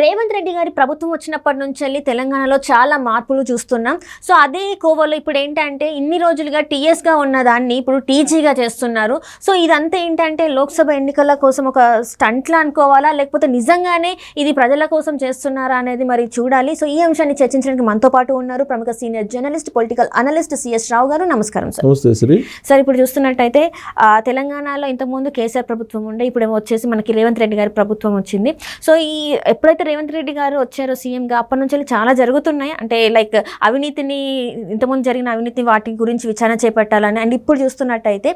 రేవంత్ రెడ్డి గారి ప్రభుత్వం వచ్చినప్పటి నుంచి వెళ్ళి తెలంగాణలో చాలా మార్పులు చూస్తున్నాం. సో అదే కోవలో ఇప్పుడు ఏంటంటే ఇన్ని రోజులుగా టీఎస్గా ఉన్న దాన్ని ఇప్పుడు టీజీగా చేస్తున్నారు. సో ఇదంతా ఏంటంటే లోక్సభ ఎన్నికల కోసం ఒక స్టంట్లా అనుకోవాలా? లేకపోతే నిజంగానే ఇది ప్రజల కోసం చేస్తున్నారా అనేది మరి చూడాలి. సో ఈ అంశాన్ని చర్చించడానికి మనతో పాటు ఉన్నారు ప్రముఖ senior journalist political analyst CS Rao garu. నమస్కారం సార్. సార్ ఇప్పుడు చూస్తున్నట్టయితే తెలంగాణలో ఇంతకుముందు కేసీఆర్ ప్రభుత్వం ఉండే ఇప్పుడు వచ్చేసి మనకి రేవంత్ రెడ్డి గారి ప్రభుత్వం వచ్చింది. సో ఈ ఎప్పుడైతే రేవంత్ రెడ్డి గారు వచ్చారో సీఎంగా అప్పటి నుంచి చాలా జరుగుతున్నాయి. అంటే లైక్ అవినీతిని ఇంతకుముందు జరిగిన అవినీతి వాటి గురించి విచారణ చేపట్టాలని అండ్ ఇప్పుడు చూస్తున్నట్టయితే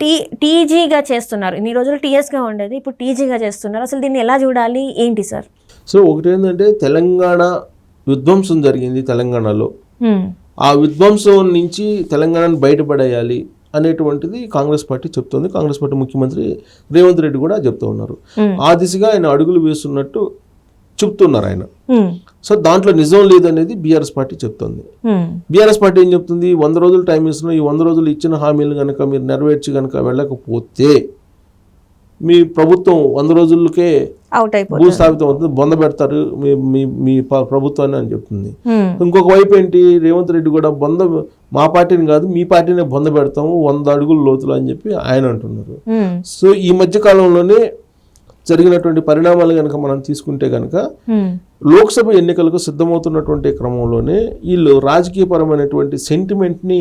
టీ టీజీగా చేస్తున్నారు. ఇన్ని రోజులు టీఎస్గా ఉండేది ఇప్పుడు టీజీగా చేస్తున్నారు. అసలు దీన్ని ఎలా చూడాలి? ఏంటి సార్? సో ఒకటి ఏంటంటే తెలంగాణ విధ్వంసం జరిగింది తెలంగాణలో. ఆ విధ్వంసం నుంచి తెలంగాణను బయటపడేయాలి అనేటువంటిది కాంగ్రెస్ పార్టీ చెప్తోంది. కాంగ్రెస్ పార్టీ ముఖ్యమంత్రి రేవంత్ రెడ్డి కూడా చెప్తూ ఉన్నారు. ఆ దిశగా ఆయన అడుగులు వేస్తున్నట్టు చెప్తున్నారు ఆయన. సో దాంట్లో నిజం లేదనేది బీఆర్ఎస్ పార్టీ చెప్తోంది. బీఆర్ఎస్ పార్టీ ఏం చెప్తుంది వంద రోజులు టైం ఇస్తున్నాం ఈ వంద రోజులు ఇచ్చిన హామీలు కనుక మీరు నెరవేర్చి కనుక వెళ్ళకపోతే మీ ప్రభుత్వం వంద రోజులకే భూస్థాపితం అవుతుంది బొంద పెడతారు మీ మీ మీ ప్రభుత్వాన్ని అని చెప్తుంది. ఇంకొక వైపు ఏంటి రేవంత్ రెడ్డి కూడా బొంద మా పార్టీని కాదు మీ పార్టీనే బొంద పెడతాము వంద అడుగుల లోతులు అని చెప్పి ఆయన అంటున్నారు. సో ఈ మధ్య కాలంలోనే జరిగినటువంటి పరిణామాలు కనుక మనం తీసుకుంటే కనుక. లోక్సభ ఎన్నికలకు సిద్ధమవుతున్నటువంటి క్రమంలోనే వీళ్ళు రాజకీయపరమైనటువంటి సెంటిమెంట్ని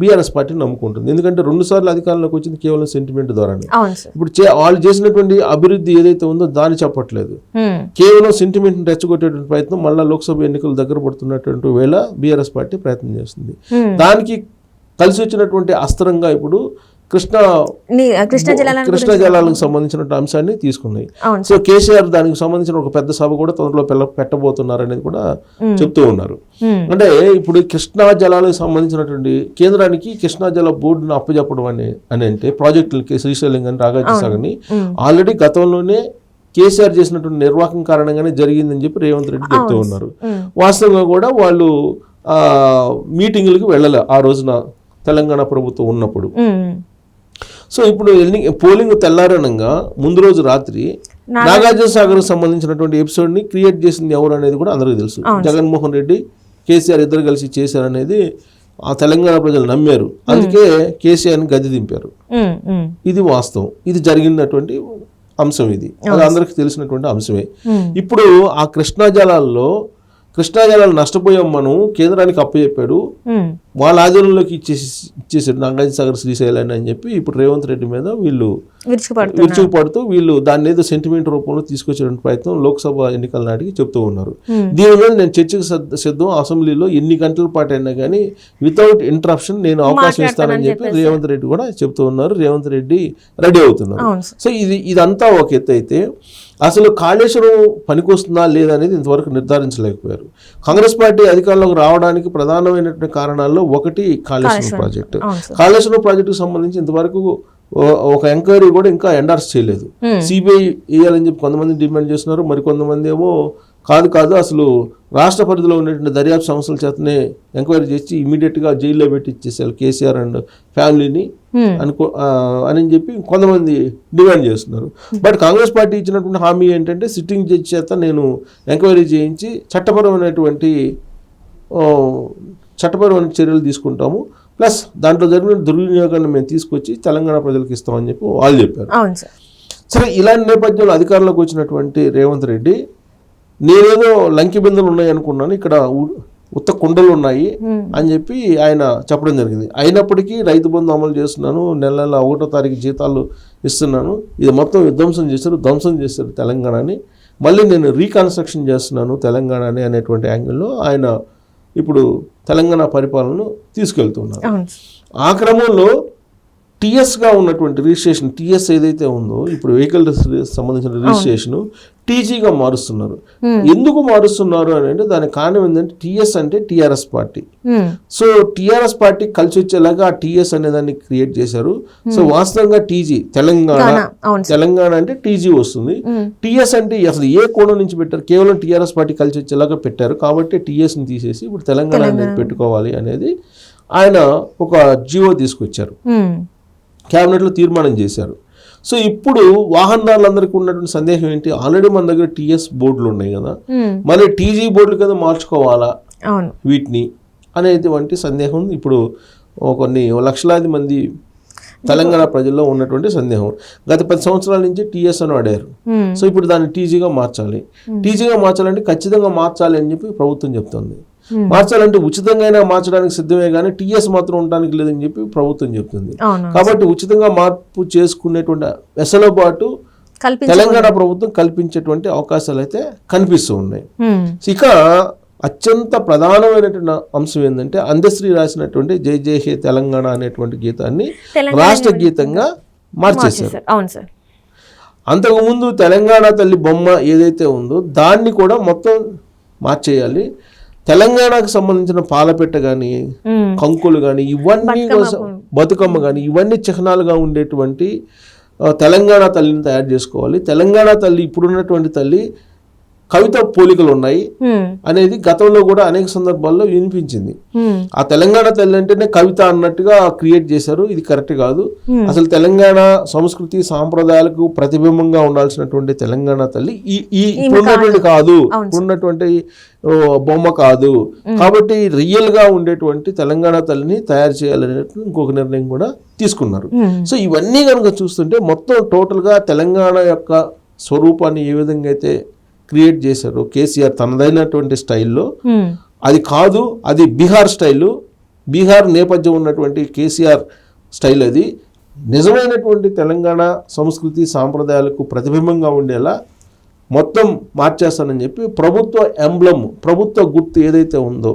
బీఆర్ఎస్ పార్టీ నమ్ముకుంటుంది ఎందుకంటే రెండుసార్లు అధికారంలోకి వచ్చింది కేవలం సెంటిమెంట్ ద్వారానే ఇప్పుడు వాళ్ళు చేసినటువంటి అభివృద్ధి ఏదైతే ఉందో దాన్ని చెప్పట్లేదు. కేవలం సెంటిమెంట్ రెచ్చగొట్టేటువంటి ప్రయత్నం మళ్ళీ లోక్సభ ఎన్నికలు దగ్గర పడుతున్నటువంటి వేళ బీఆర్ఎస్ పార్టీ ప్రయత్నం చేస్తుంది. దానికి కలిసి వచ్చినటువంటి అస్త్రంగా ఇప్పుడు కృష్ణా కృష్ణా కృష్ణా జలాలకు సంబంధించిన అంశాన్ని తీసుకున్నాయి సో కేసీఆర్ దానికి సంబంధించిన ఒక పెద్ద సభ కూడా తొందరలో పిల్ల పెట్టబోతున్నారు అనేది కూడా చెప్తూ ఉన్నారు. అంటే ఇప్పుడు కృష్ణా జలాలకు సంబంధించినటువంటి కేంద్రానికి కృష్ణా జల బోర్డును అప్పచెప్పడం అని అని అంటే ప్రాజెక్టులకి శ్రీశైలం కానీ హ్మ్. ఆల్రెడీ గతంలోనే కేసీఆర్ చేసినటువంటి నిర్వాహకం కారణంగానే జరిగిందని చెప్పి రేవంత్ రెడ్డి చెప్తూ ఉన్నారు. వాస్తవంగా కూడా వాళ్ళు ఆ, మీటింగులకు వెళ్ళలే ఆ రోజున తెలంగాణ ప్రభుత్వం ఉన్నప్పుడు. సో ఇప్పుడు ఎన్ని పోలింగ్ తెల్లారనంగా ముందు రోజు రాత్రి నాగార్జున సాగర్ సంబంధించినటువంటి ఎపిసోడ్ని క్రియేట్ చేసింది ఎవరు అనేది కూడా అందరికీ తెలుసు. జగన్మోహన్ రెడ్డి కేసీఆర్ ఇద్దరు కలిసి చేశారనేది ఆ తెలంగాణ ప్రజలు నమ్మారు. అందుకే కేసీఆర్ని గది దింపారు. ఇది వాస్తవం. ఇది జరిగినటువంటి అంశం ఇది. అది అందరికీ తెలిసినటువంటి అంశమే. ఇప్పుడు ఆ కృష్ణా జలాల్లో కృష్ణా జలాలు నష్టపోయాం మనం కేంద్రానికి అప్పచెప్పాడు. వాళ్ళ ఆధీనంలోకి ఇచ్చేసి ఇచ్చేసాడు. నాగార్జున సాగర్ శ్రీశైలాన్ని అని చెప్పి ఇప్పుడు రేవంత్ రెడ్డి మీద వీళ్ళు విరుచుకుపడుతూ వీళ్ళు దాన్ని ఏదో సెంటిమెంట్ రూపంలో తీసుకొచ్చే ప్రయత్నం లోక్సభ ఎన్నికల నాటికి చెప్తూ ఉన్నారు. Hmm. దీని మీద నేను చర్చకు సిద్ధ- అసెంబ్లీలో ఎన్ని గంటల పాటు అయినా కానీ వితౌట్ ఇంటరప్షన్ నేను అవకాశం ఇస్తానని చెప్పి రేవంత్ రెడ్డి కూడా చెప్తూ ఉన్నారు. రేవంత్ రెడ్డి రెడీ అవుతున్నారు. సో ఇది ఇదంతా ఒక ఎత్తు అయితే అసలు కాళేశ్వరం పనికొస్తుందా లేదా అనేది ఇంతవరకు నిర్ధారించలేకపోయారు. కాంగ్రెస్ పార్టీ అధికారంలోకి రావడానికి ప్రధానమైనటువంటి కారణాల్లో ఒకటి కాళేశ్వరం ప్రాజెక్టు. కాళేశ్వరం ప్రాజెక్టుకు సంబంధించి ఇంతవరకు ఒక ఎంక్వైరీ కూడా ఇంకా ఎండార్స్ చేయలేదు. సిబిఐ వేయాలని చెప్పి కొంతమంది డిమాండ్ చేస్తున్నారు. మరి కొంతమంది ఏమో కాదు కాదు అసలు రాష్ట్ర పరిధిలో ఉన్నటువంటి దర్యాప్తు సంస్థల చేతనే ఎంక్వైరీ చేసి ఇమీడియట్గా జైల్లో పెట్టి ఇచ్చేసారు కేసీఆర్ అండ్ ఫ్యామిలీని. అనుకో అని చెప్పి కొంతమంది డిమాండ్ చేస్తున్నారు. బట్ కాంగ్రెస్ పార్టీ ఇచ్చినటువంటి హామీ ఏంటంటే సిట్టింగ్ జడ్జి చేత నేను ఎంక్వైరీ చేయించి చట్టపరమైనటువంటి చట్టపరమైన చర్యలు తీసుకుంటాము. ప్లస్ దాంట్లో జరిగిన దుర్వినియోగాన్ని మేము తీసుకొచ్చి తెలంగాణ ప్రజలకు ఇస్తామని చెప్పి వాళ్ళు చెప్పారు. సార్. ఇలాంటి నేపథ్యంలో అధికారంలోకి వచ్చినటువంటి రేవంత్ రెడ్డి నేనేదో లంకి బిందెలు ఉన్నాయి అనుకున్నాను ఇక్కడ ఉత్త కుండలు ఉన్నాయి. అని చెప్పి ఆయన చెప్పడం జరిగింది. అయినప్పటికీ రైతు బంధు అమలు చేస్తున్నాను నెల నెల ఒకటో తారీఖు జీతాలు ఇస్తున్నాను. ఇది మొత్తం విధ్వంసం చేశారు ధ్వంసం చేశారు తెలంగాణని. మళ్ళీ నేను రీకన్స్ట్రక్షన్ చేస్తున్నాను తెలంగాణని అనేటువంటి యాంగిల్లో ఆయన ఇప్పుడు తెలంగాణ పరిపాలనను తీసుకెళ్తున్నారు. ఆ క్రమంలో టీఎస్గా ఉన్నటువంటి రిజిస్ట్రేషన్ టీఎస్ ఏదైతే ఉందో ఇప్పుడు వెహికల్ సంబంధించిన రిజిస్ట్రేషన్ టీజీగా మారుస్తున్నారు. ఎందుకు మారుస్తున్నారు అని అంటే దానికి కారణం ఏంటంటే టీఎస్ అంటే TRS party. So TRS party కలిసి వచ్చేలాగా ఆ టీఎస్ అనే దాన్ని క్రియేట్ చేశారు. సో వాస్తవంగా టీజీ తెలంగాణ తెలంగాణ అంటే టీజీ వస్తుంది. టీఎస్ అంటే అసలు ఏ కోణం నుంచి పెట్టారు? కేవలం టీఆర్ఎస్ పార్టీ కలిసి వచ్చేలాగా పెట్టారు. కాబట్టి టీఎస్ని తీసేసి ఇప్పుడు తెలంగాణ అనేది పెట్టుకోవాలి అనేది ఆయన ఒక జియో తీసుకొచ్చారు. క్యాబినెట్లో తీర్మానం చేశారు. సో ఇప్పుడు వాహనదారులందరికీ ఉన్నటువంటి సందేహం ఏంటి? ఆల్రెడీ మన దగ్గర టీఎస్ బోర్డులు ఉన్నాయి కదా. మళ్ళీ టీజీ బోర్డులు కదా మార్చుకోవాలా? వీటిని అనేటువంటి సందేహం ఇప్పుడు కొన్ని లక్షలాది మంది తెలంగాణ ప్రజల్లో ఉన్నటువంటి సందేహం. గత పది సంవత్సరాల నుంచి టీఎస్ అని వాడారు. సో ఇప్పుడు దాన్ని టీజీగా మార్చాలి. టీజీగా మార్చాలంటే ఖచ్చితంగా మార్చాలి అని చెప్పి ప్రభుత్వం చెప్తుంది. మార్చాలంటే ఉచితంగా మార్చడానికి సిద్ధమే కానీ టీఎస్ మాత్రం ఉండడానికి లేదని చెప్పి ప్రభుత్వం చెప్తుంది. కాబట్టి ఉచితంగా మార్పు చేసుకునేటువంటి వెసలుబాటు తెలంగాణ ప్రభుత్వం కల్పించేటువంటి అవకాశాలు అయితే కనిపిస్తూ ఉన్నాయి. ఉమ్, ఇక అత్యంత ప్రధానమైనటువంటి అంశం ఏంటంటే అందశ్రీ రాసినటువంటి జై జై హే తెలంగాణ అనేటువంటి గీతాన్ని రాష్ట్ర గీతంగా మార్చేశారు. సార్ అవును సార్. అంతకుముందు తెలంగాణ తల్లి బొమ్మ ఏదైతే ఉందో దాన్ని కూడా మొత్తం మార్చేయాలి. తెలంగాణకు సంబంధించిన పాలపెట్ట కానీ కంకులు కానీ ఇవన్నీ కోసం బతుకమ్మ కానీ ఇవన్నీ చిహ్నాలుగా ఉండేటువంటి తెలంగాణ తల్లిని తయారు చేసుకోవాలి. తెలంగాణ తల్లి ఇప్పుడున్నటువంటి తల్లి కవిత పోలికలు ఉన్నాయి అనేది గతంలో కూడా అనేక సందర్భాల్లో వినిపించింది. ఆ తెలంగాణ తల్లి అంటేనే కవిత అన్నట్టుగా క్రియేట్ చేశారు. ఇది కరెక్ట్ కాదు. అసలు తెలంగాణ సంస్కృతి సాంప్రదాయాలకు ప్రతిబింబంగా ఉండాల్సినటువంటి తెలంగాణ తల్లి ఈ ఈ ఇప్పుడున్నటువంటి కాదు. ఇప్పుడున్నటువంటి బొమ్మ కాదు. కాబట్టి రియల్గా ఉండేటువంటి తెలంగాణ తల్లిని తయారు చేయాలనేటువంటి ఇంకొక నిర్ణయం కూడా తీసుకున్నారు. సో ఇవన్నీ కనుక చూస్తుంటే మొత్తం టోటల్గా తెలంగాణ యొక్క స్వరూపాన్ని ఏ విధంగా అయితే క్రియేట్ చేశారో. కేసీఆర్ తనదైనటువంటి స్టైల్లో. అది కాదు అది బీహార్ స్టైలు. బీహార్ నేపథ్యం ఉన్నటువంటి కేసీఆర్ స్టైల్ అది. నిజమైనటువంటి తెలంగాణ సంస్కృతి సాంప్రదాయాలకు ప్రతిబింబంగా ఉండేలా మొత్తం మార్చేస్తానని చెప్పి ప్రభుత్వ ఎంబ్లమ్ ప్రభుత్వ గుర్తు ఏదైతే ఉందో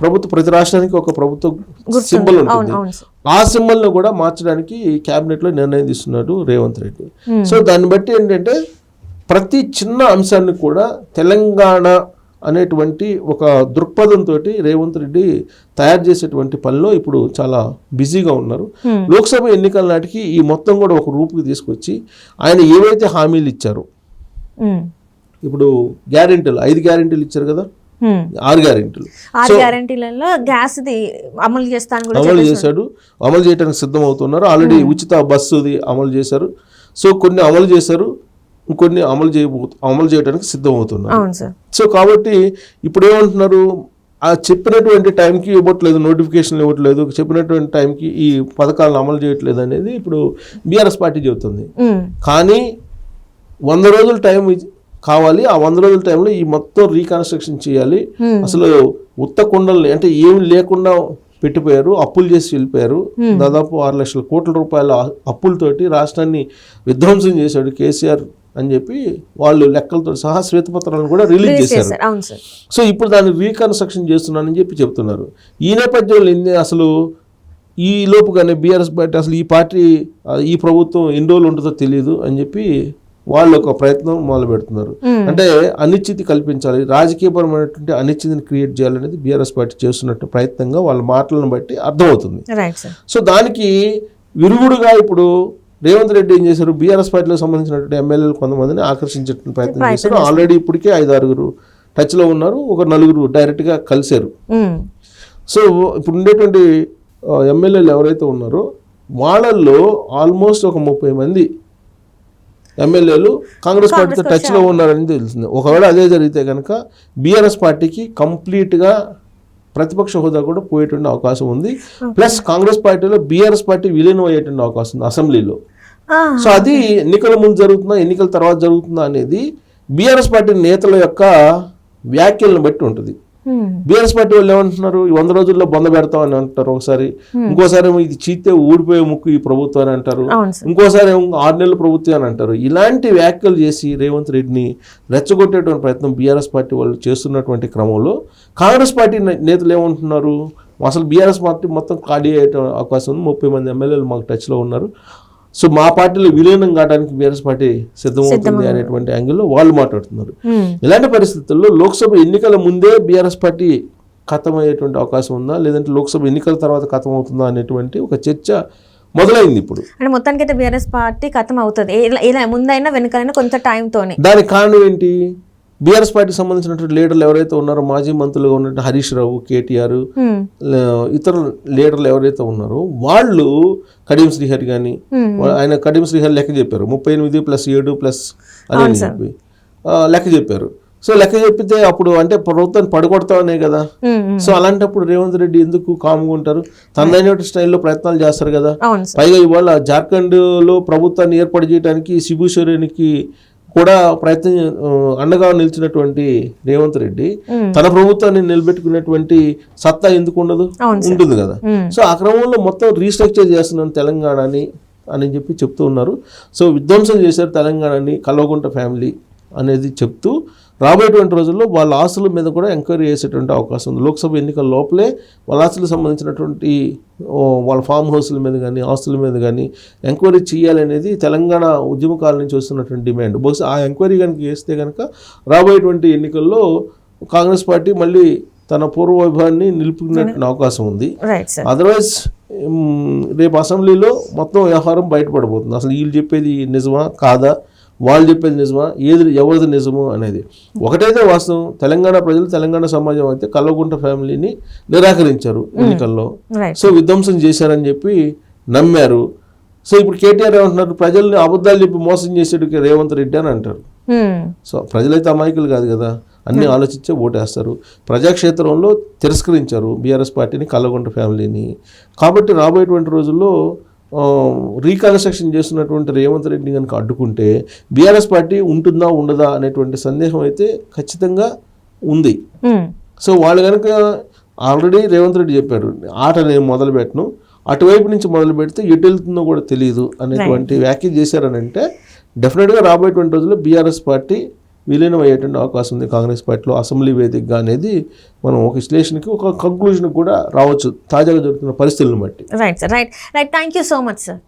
ప్రభుత్వ ప్రతి రాష్ట్రానికి ఒక ప్రభుత్వ సింబల్ ఉంటుంది. ఆ సింబల్ను కూడా మార్చడానికి కేబినెట్లో నిర్ణయం తీసుకున్నాడు రేవంత్ రెడ్డి. సో దాన్ని బట్టి ఏంటంటే ప్రతి చిన్న అంశాన్ని కూడా తెలంగాణ అనేటువంటి ఒక దృక్పథంతో రేవంత్ రెడ్డి తయారు చేసేటువంటి పనిలో ఇప్పుడు చాలా బిజీగా ఉన్నారు. లోక్సభ ఎన్నికల నాటికి ఈ మొత్తం కూడా ఒక రూపుకి తీసుకొచ్చి ఆయన ఏవైతే హామీలు ఇచ్చారో ఇప్పుడు గ్యారెంటీలు ఐదు గ్యారెంటీలు ఇచ్చారు కదా. ఆరు గ్యారెంటీలు. ఆరు గ్యారంటీలలో గ్యాస్ అమలు చేస్తాను అమలు చేశాడు. అమలు చేయడానికి సిద్ధం అవుతున్నారు ఆల్రెడీ ఉచిత బస్సుది అమలు చేశారు. సో కొన్ని అమలు చేశారు. ఇంకొన్ని అమలు చేయబో అమలు చేయడానికి సిద్ధం అవుతున్నారు అవును సార్. సో కాబట్టి ఇప్పుడు ఏమంటున్నారు ఆ చెప్పినటువంటి టైంకి ఇవ్వట్లేదు నోటిఫికేషన్లు ఇవ్వట్లేదు చెప్పినటువంటి టైంకి ఈ పథకాలను అమలు చేయట్లేదు అనేది ఇప్పుడు బీఆర్ఎస్ పార్టీ చెబుతుంది. కానీ వంద రోజుల టైం కావాలి ఆ వంద రోజుల టైంలో ఈ మొత్తం రీకన్స్ట్రక్షన్ చేయాలి. అసలు ఉత్త కుండల్ని అంటే ఏమి లేకుండా పెట్టిపోయారు అప్పులు చేసి వెళ్ళిపోయారు. దాదాపు ఆరు లక్షల కోట్ల రూపాయల అప్పులతోటి రాష్ట్రాన్ని విధ్వంసం చేశాడు కేసీఆర్ అని చెప్పి వాళ్ళు లెక్కలతో సహా శ్వేతపత్రాలను కూడా రిలీజ్ చేశారు. సో ఇప్పుడు దాన్ని రీకన్స్ట్రక్షన్ చేస్తున్నానని చెప్పి చెప్తున్నారు. ఈ నేపథ్యంలో అసలు ఈ లోపుగానే బీఆర్ఎస్ పార్టీ అసలు ఈ పార్టీ ఈ ప్రభుత్వం ఎన్ని రోజులు ఉంటుందో తెలియదు అని చెప్పి వాళ్ళు ఒక ప్రయత్నం మొదలు పెడుతున్నారు. అంటే అనిశ్చితి కల్పించాలి. రాజకీయపరమైనటువంటి అనిశ్చితిని క్రియేట్ చేయాలనేది బీఆర్ఎస్ పార్టీ చేస్తున్నట్టు ప్రయత్నంగా వాళ్ళ మాటలను బట్టి అర్థమవుతుంది. సో దానికి విరుగుడుగా ఇప్పుడు రేవంత్ రెడ్డి ఏం చేశారు? బీఆర్ఎస్ పార్టీలో సంబంధించినటువంటి ఎమ్మెల్యేలు కొంతమందిని ఆకర్షించే ప్రయత్నం చేశారు. ఆల్రెడీ ఇప్పటికే ఐదు ఆరుగురు టచ్లో ఉన్నారు. ఒక నలుగురు డైరెక్ట్గా కలిశారు. సో ఇప్పుడు ఉండేటువంటి ఎమ్మెల్యేలు ఎవరైతే ఉన్నారో వాళ్ళల్లో ఆల్మోస్ట్ ఒక ముప్పై మంది ఎమ్మెల్యేలు కాంగ్రెస్ పార్టీతో టచ్లో ఉన్నారని తెలిసింది. ఒకవేళ అదే జరిగితే కనుక బీఆర్ఎస్ పార్టీకి కంప్లీట్గా ప్రతిపక్ష హోదా కూడా పోయేటువంటి అవకాశం ఉంది. ప్లస్ కాంగ్రెస్ పార్టీలో బీఆర్ఎస్ పార్టీ విలీనం అయ్యేటువంటి అవకాశం ఉంది అసెంబ్లీలో. సో అది ఎన్నికల ముందు జరుగుతుందా ఎన్నికల తర్వాత జరుగుతుందా అనేది బీఆర్ఎస్ పార్టీ నేతల యొక్క వ్యాఖ్యలను బట్టి ఉంటుంది. బీఆర్ఎస్ పార్టీ వాళ్ళు ఏమంటున్నారు? ఈ వంద రోజుల్లో బొంద పెడతాం అని అంటారు ఒకసారి. ఇంకోసారి ఏమో ఇది చీతే ఊడిపోయే ముక్కు ఈ ప్రభుత్వం అని అంటారు. ఇంకోసారి ఆరు నెలల ప్రభుత్వం అని అంటారు. ఇలాంటి వ్యాఖ్యలు చేసి రేవంత్ రెడ్డిని రెచ్చగొట్టేటువంటి ప్రయత్నం బీఆర్ఎస్ పార్టీ వాళ్ళు చేస్తున్నటువంటి క్రమంలో కాంగ్రెస్ పార్టీ నేతలు ఏమంటున్నారు? అసలు బీఆర్ఎస్ పార్టీ మొత్తం ఖాళీ అయ్యే అవకాశం ఉంది. ముప్పై మంది ఎమ్మెల్యేలు మాకు టచ్లో ఉన్నారు. సో మా పార్టీలో విలీనం కావడానికి బీఆర్ఎస్ పార్టీ సిద్ధమవుతుంది అనేటువంటి యాంగిల్లో వాళ్ళు మాట్లాడుతున్నారు. ఇలాంటి పరిస్థితుల్లో లోక్సభ ఎన్నికల ముందే బీఆర్ఎస్ పార్టీ ఖతమయ్యేటువంటి అవకాశం ఉందా? లేదంటే లోక్సభ ఎన్నికల తర్వాత ఖతం అవుతుందా అనేటువంటి ఒక చర్చ మొదలైంది ఇప్పుడు. అంటే మొత్తానికి అయితే బీఆర్ఎస్ పార్టీ ఖతం అవుతుంది. ఇలా ముందైనా వెనకైనా కొంత టైంతోనే దానికి కారణం ఏంటి? బీఆర్ఎస్ పార్టీకి సంబంధించినటువంటి లీడర్లు ఎవరైతే ఉన్నారో మాజీ మంత్రులుగా ఉన్నట్టు హరీష్ రావు కేటీఆర్. లే- ఇతర లీడర్లు ఎవరైతే ఉన్నారో వాళ్ళు కడియం శ్రీహరి కానీ. ఆయన కడియం శ్రీహరి లెక్క చెప్పారు. ముప్పై ఎనిమిది ప్లస్ ఏడు ప్లస్ అని చెప్పి లెక్క చెప్పారు. సో లెక్క చెప్పితే అప్పుడు అంటే ప్రభుత్వాన్ని పడగొడతామనే కదా. సో అలాంటప్పుడు రేవంత్ రెడ్డి ఎందుకు కామ్గా ఉంటారు? తనదైన స్టైల్లో ప్రయత్నాలు చేస్తారు కదా. పైగా ఇవాళ జార్ఖండ్లో ప్రభుత్వాన్ని ఏర్పాటు చేయడానికి శిబు సోరెన్కి కూడా ప్రయత్నం అండగా నిలిచినటువంటి రేవంత్ రెడ్డి. తన ప్రభుత్వాన్ని నిలబెట్టుకునేటువంటి సత్తా ఎందుకు ఉండదు. ఉంటుంది కదా. సో ఆ క్రమంలో మొత్తం రీస్ట్రక్చర్ చేస్తున్నాను తెలంగాణని అని చెప్పి చెప్తూ ఉన్నారు సో విధ్వంసం చేశారు తెలంగాణని కల్వకుంట ఫ్యామిలీ అనేది చెప్తూ రాబోయేటువంటి రోజుల్లో వాళ్ళ ఆస్తుల మీద కూడా ఎంక్వైరీ చేసేటువంటి అవకాశం ఉంది. లోక్సభ ఎన్నికల లోపలే వాళ్ళ ఆస్తులకు సంబంధించినటువంటి వాళ్ళ ఫామ్ హౌస్ల మీద కానీ ఆస్తుల మీద కానీ ఎంక్వైరీ చేయాలనేది తెలంగాణ ఉద్యమకాల నుంచి వస్తున్నటువంటి డిమాండ్. బహుశా ఆ ఎంక్వైరీ కనుక చేస్తే కనుక రాబోయేటువంటి ఎన్నికల్లో కాంగ్రెస్ పార్టీ మళ్ళీ తన పూర్వ వైభవాన్ని నిలుపుకునే అవకాశం ఉంది. అదర్వైజ్ రేపు అసెంబ్లీలో మొత్తం వ్యవహారం బయటపడబోతుంది. అసలు వీళ్ళు చెప్పేది నిజమా? కాదా? వాళ్ళు చెప్పేది నిజమా? ఏది ఎవరిది నిజము అనేది. ఒకటైతే వాస్తవం తెలంగాణ ప్రజలు తెలంగాణ సమాజం అయితే కల్వకుంట ఫ్యామిలీని నిరాకరించారు ఎన్నికల్లో. సో విధ్వంసం చేశారని చెప్పి నమ్మారు. సో ఇప్పుడు కేటీఆర్ ఏమంటున్నారు? ప్రజల్ని అబద్ధాలు చెప్పి మోసం చేసేడు రేవంత్ రెడ్డి అని అంటారు. సో ప్రజలైతే అమాయకులు కాదు కదా? అన్ని ఆలోచించే ఓటేస్తారు. ప్రజాక్షేత్రంలో తిరస్కరించారు బీఆర్ఎస్ పార్టీని కల్లగొండ ఫ్యామిలీని. కాబట్టి రాబోయేటువంటి రోజుల్లో రీకన్స్ట్రక్షన్ చేస్తున్నటువంటి రేవంత్ రెడ్డిని కనుక అడ్డుకుంటే బీఆర్ఎస్ పార్టీ ఉంటుందా ఉండదా అనేటువంటి సందేహం అయితే ఖచ్చితంగా ఉంది. సో వాళ్ళు కనుక ఆల్రెడీ రేవంత్ రెడ్డి చెప్పారు ఆట నేను మొదలు పెట్టను అటువైపు నుంచి మొదలు పెడితే ఎటు వెళ్తుందో కూడా తెలియదు అనేటువంటి వ్యాఖ్య చేశారని అంటే డెఫినెట్గా రాబోయేటువంటి రోజుల్లో బీఆర్ఎస్ పార్టీ విలీనం అయ్యేటువంటి అవకాశం ఉంది. కాంగ్రెస్ పార్టీలో అసెంబ్లీ వేదికగా అనేది మనం ఒక విశ్లేషణకి ఒక కంక్లూజన్ కూడా రావచ్చు. తాజాగా జరుగుతున్న పరిస్థితులను బట్టి. Right sir right right thank you so much sir